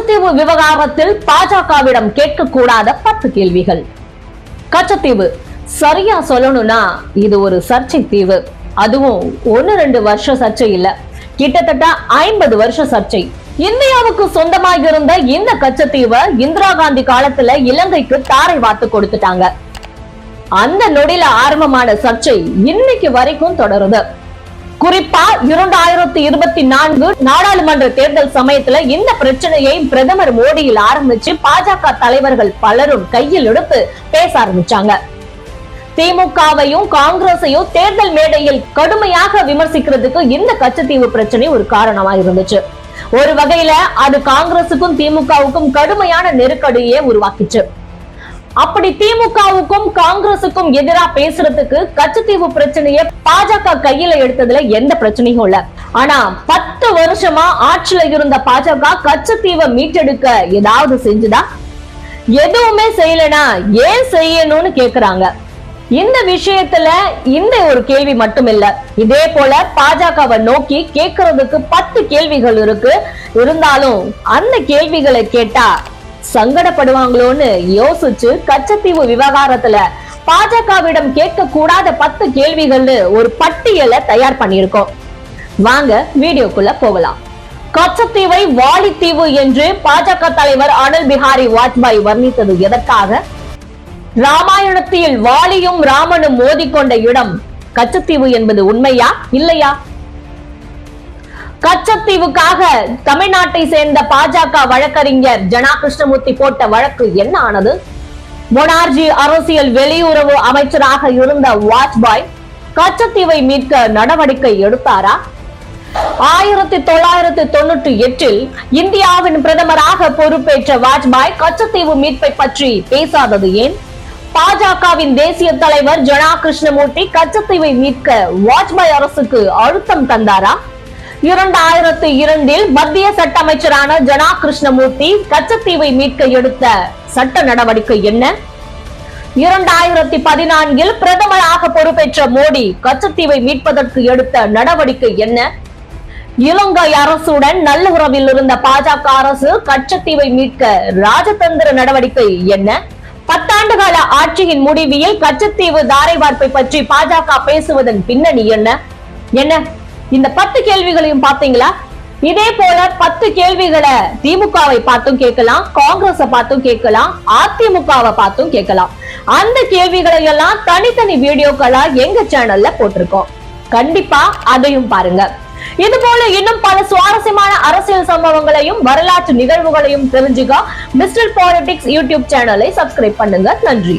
கச்சத்தீவு விவகாரத்தில் பாஜகவிடம் கேட்கக்கூடாத பத்து கேள்விகள். கச்சத்தீவு சரியா சொல்லணும்னா இது ஒரு சர்ச்சை தீவு. அதுவும் ஒன்னு ரெண்டு வருஷம் சர்ச்சை இல்ல. கிட்டத்தட்ட ஐம்பது வருஷம் சர்ச்சை. இந்தியாவுக்கு சொந்தமாக இருந்த இந்த கச்சத்தீவை இந்திரா காந்தி காலத்துல இலங்கைக்கு தாரை வாத்து கொடுத்துட்டாங்க. அந்த நொடியில ஆரம்பமான சர்ச்சை இன்னைக்கு வரைக்கும் தொடருது. குறிப்பா இரண்டாயிரத்தி இருபத்தி நான்கு நாடாளுமன்ற தேர்தல் சமயத்துல இந்த பிரச்சனையை பிரதமர் மோடியில் ஆரம்பிச்சு பாஜக தலைவர்கள் பலரும் கையில் எடுத்து பேச ஆரம்பிச்சாங்க. திமுகவையும் காங்கிரஸையும் தேர்தல் மேடையில் கடுமையாக விமர்சிக்கிறதுக்கு இந்த கச்சத்தீவு பிரச்சனை ஒரு காரணமா இருந்துச்சு. ஒரு வகையில அது காங்கிரசுக்கும் திமுகவுக்கும் கடுமையான நெருக்கடியே உருவாக்கிச்சு. அப்படி திமுகவுக்கும் காங்கிரசுக்கும் எதிரா பேசுறதுக்கு கச்சத்தீவு பிரச்சனைய பாஜக கையில எடுத்ததுல எந்த பிரச்சனையும் இல்ல. ஆனா பத்து வருஷமா ஆட்சியில இருந்த பாஜக கச்சத்தீவை மீட்டெடுக்க ஏதாவது செஞ்சுதா? எதுவுமே செய்யலனா ஏன் செய்யணும்னு கேக்குறாங்க. இந்த விஷயத்துல இந்த ஒரு கேள்வி மட்டும் இல்ல இதே போல பாஜகவை நோக்கி கேட்கறதுக்கு பத்து கேள்விகள் இருக்கு. இருந்தாலும் அந்த கேள்விகளை கேட்டா சங்கடப்படுவாங்களோன்னு யோசிச்சு கச்சத்தீவு விவகாரத்துல பாஜகவிடம் கேட்க கூடாத பத்து கேள்விகள்னு ஒரு பட்டியலை தயார் பண்ணியிருக்கோம். வாங்க வீடியோக்குள்ள போகலாம். கச்சத்தீவை வாலித்தீவு என்று பாஜக தலைவர் அடல் பிஹாரி வாஜ்பாய் வர்ணித்தது எதற்காக? ராமாயணத்தில் வாலியும் ராமனும் மோதிக்கொண்ட இடம் கச்சத்தீவு என்பது உண்மையா இல்லையா? கச்சத்தீவுக்காக தமிழ்நாட்டை சேர்ந்த பாஜக வழக்கறிஞர் ஜனா கிருஷ்ணமூர்த்தி போட்ட வழக்கு என்ன ஆனது? மொனார்ஜி அரசியல் வெளியுறவு அமைச்சராக இருந்த வாஜ்பாய் கச்சத்தீவை மீட்க நடவடிக்கை எடுத்தாரா? ஆயிரத்தி தொள்ளாயிரத்தி தொண்ணூற்றி எட்டில் இந்தியாவின் பிரதமராக பொறுப்பேற்ற வாஜ்பாய் கச்சத்தீவு மீட்பை பற்றி பேசாதது ஏன்? பாஜகவின் தேசிய தலைவர் ஜனா கிருஷ்ணமூர்த்தி கச்சத்தீவை மீட்க வாஜ்பாய் அரசுக்கு அழுத்தம் தந்தாரா? இரண்டாயிரத்து இரண்டில் மத்திய சட்ட அமைச்சரான ஜனா கிருஷ்ணமூர்த்தி கச்சத்தீவை மீட்க எடுத்த சட்ட நடவடிக்கை என்ன? இரண்டாயிரத்தி பதினான்கில் பிரதமராக பொறுப்பேற்ற மோடி கச்சத்தீவை மீட்பதற்கு எடுத்த நடவடிக்கை என்ன? இலங்கை அரசுடன் நல்ல உறவில் இருந்த பாஜக அரசு கச்சத்தீவை மீட்க ராஜதந்திர நடவடிக்கை என்ன? பத்தாண்டு கால ஆட்சியின் முடிவில் கச்சத்தீவு தாரை வார்ப்பை பற்றி பாஜக பேசுவதன் பின்னணி என்ன? என்ன? இந்த பத்து கேள்விகளையும் பாத்தீங்களா இதே போல பத்து கேள்விகளை திமுகவை பார்த்தும் கேட்கலாம் காங்கிரஸ பார்த்தும் கேட்கலாம் அதிமுகவை பார்த்தும் கேட்கலாம். அந்த கேள்விகளை எல்லாம் தனித்தனி வீடியோக்களா எங்க சேனல்ல போட்டிருக்கோம். கண்டிப்பா அதையும் பாருங்க. இது போல இன்னும் பல சுவாரஸ்யமான அரசியல் சம்பவங்களையும் வரலாற்று நிகழ்வுகளையும் தெரிஞ்சுக்க மிஸ்டர் பாலிடிக்ஸ் யூடியூப் சேனலை சப்ஸ்கிரைப் பண்ணுங்க. நன்றி.